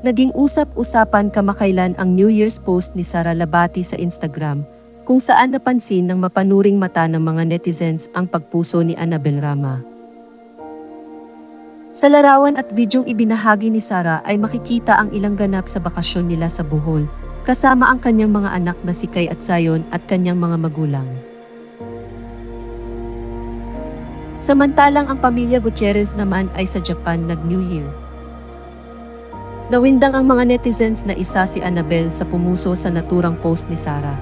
Naging usap-usapan kamakailan ang New Year's post ni Sara Labati sa Instagram, kung saan napansin ng mapanuring mata ng mga netizens ang pagpuso ni Annabel Rama. Sa larawan at videong ibinahagi ni Sara ay makikita ang ilang ganap sa bakasyon nila sa Bohol, kasama ang kanyang mga anak na si Kay at Sayon at kanyang mga magulang. Samantalang ang pamilya Gutierrez naman ay sa Japan nag-New Year. Nawindang ang mga netizens na isa si Annabel sa pumuso sa naturang post ni Sara.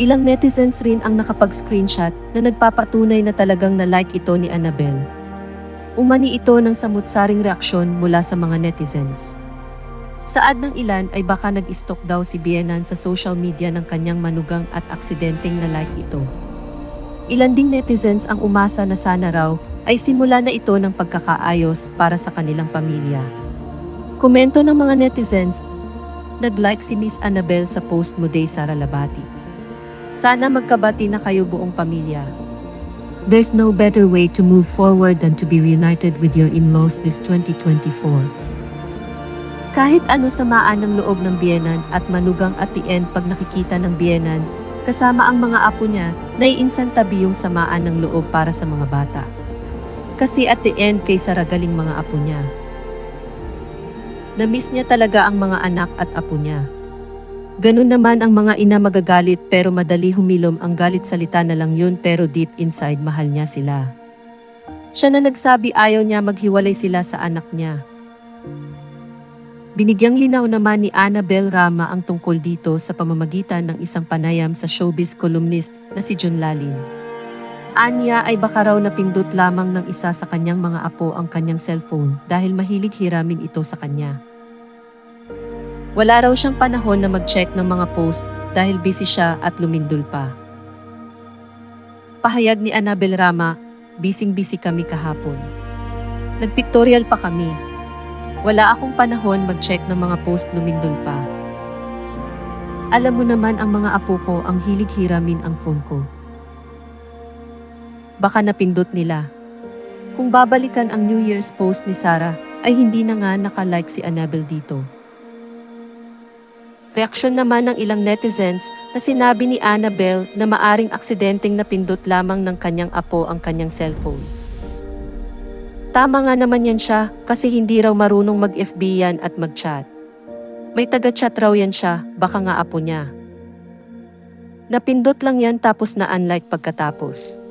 Ilang netizens rin ang nakapag-screenshot na nagpapatunay na talagang na-like ito ni Annabel. Umani ito ng samut-saring reaksyon mula sa mga netizens. Saad ng ilan ay baka nag-stalk daw si Bienan sa social media ng kanyang manugang at aksidenteng na-like ito. Ilan ding netizens ang umasa na sana raw ay simula na ito ng pagkakaayos para sa kanilang pamilya. Komento ng mga netizens, nag-like si Miss Annabel sa post mo day Sara Labati. Sana magkabati na kayo buong pamilya. There's no better way to move forward than to be reunited with your in-laws this 2024. Kahit ano samaan ng loob ng biyenan at manugang at the end pag nakikita ng biyenan, kasama ang mga apo niya, naiinsan tabi yung samaan ng loob para sa mga bata. Kasi at the end kay saragaling mga apo niya. Namiss niya talaga ang mga anak at apo niya. Ganun naman ang mga ina magagalit pero madali humilom ang galit salita na lang yun pero deep inside mahal niya sila. Siya na nagsabi ayaw niya maghiwalay sila sa anak niya. Binigyang linaw naman ni Annabel Rama ang tungkol dito sa pamamagitan ng isang panayam sa showbiz columnist na si John Lalin. Anya ay baka raw napindot lamang ng isa sa kanyang mga apo ang kanyang cellphone dahil mahilig hiramin ito sa kanya. Wala raw siyang panahon na mag-check ng mga post dahil busy siya at lumindol pa. Pahayag ni Annabel Rama, bising-busy kami kahapon. Nagpictorial pa kami. Wala akong panahon mag-check ng mga post lumindol pa. Alam mo naman ang mga apo ko ang hilig hiramin ang phone ko. Baka napindot nila. Kung babalikan ang New Year's post ni Sarah, ay hindi na nga nakalike si Annabel dito. Reaksyon naman ng ilang netizens na sinabi ni Annabel na maaring aksidenteng napindot lamang ng kanyang apo ang kanyang cellphone. Tama nga naman yan siya kasi hindi raw marunong mag-FB yan at mag-chat. May taga-chat raw yan siya, baka nga apo niya. Napindot lang yan tapos na unlike pagkatapos.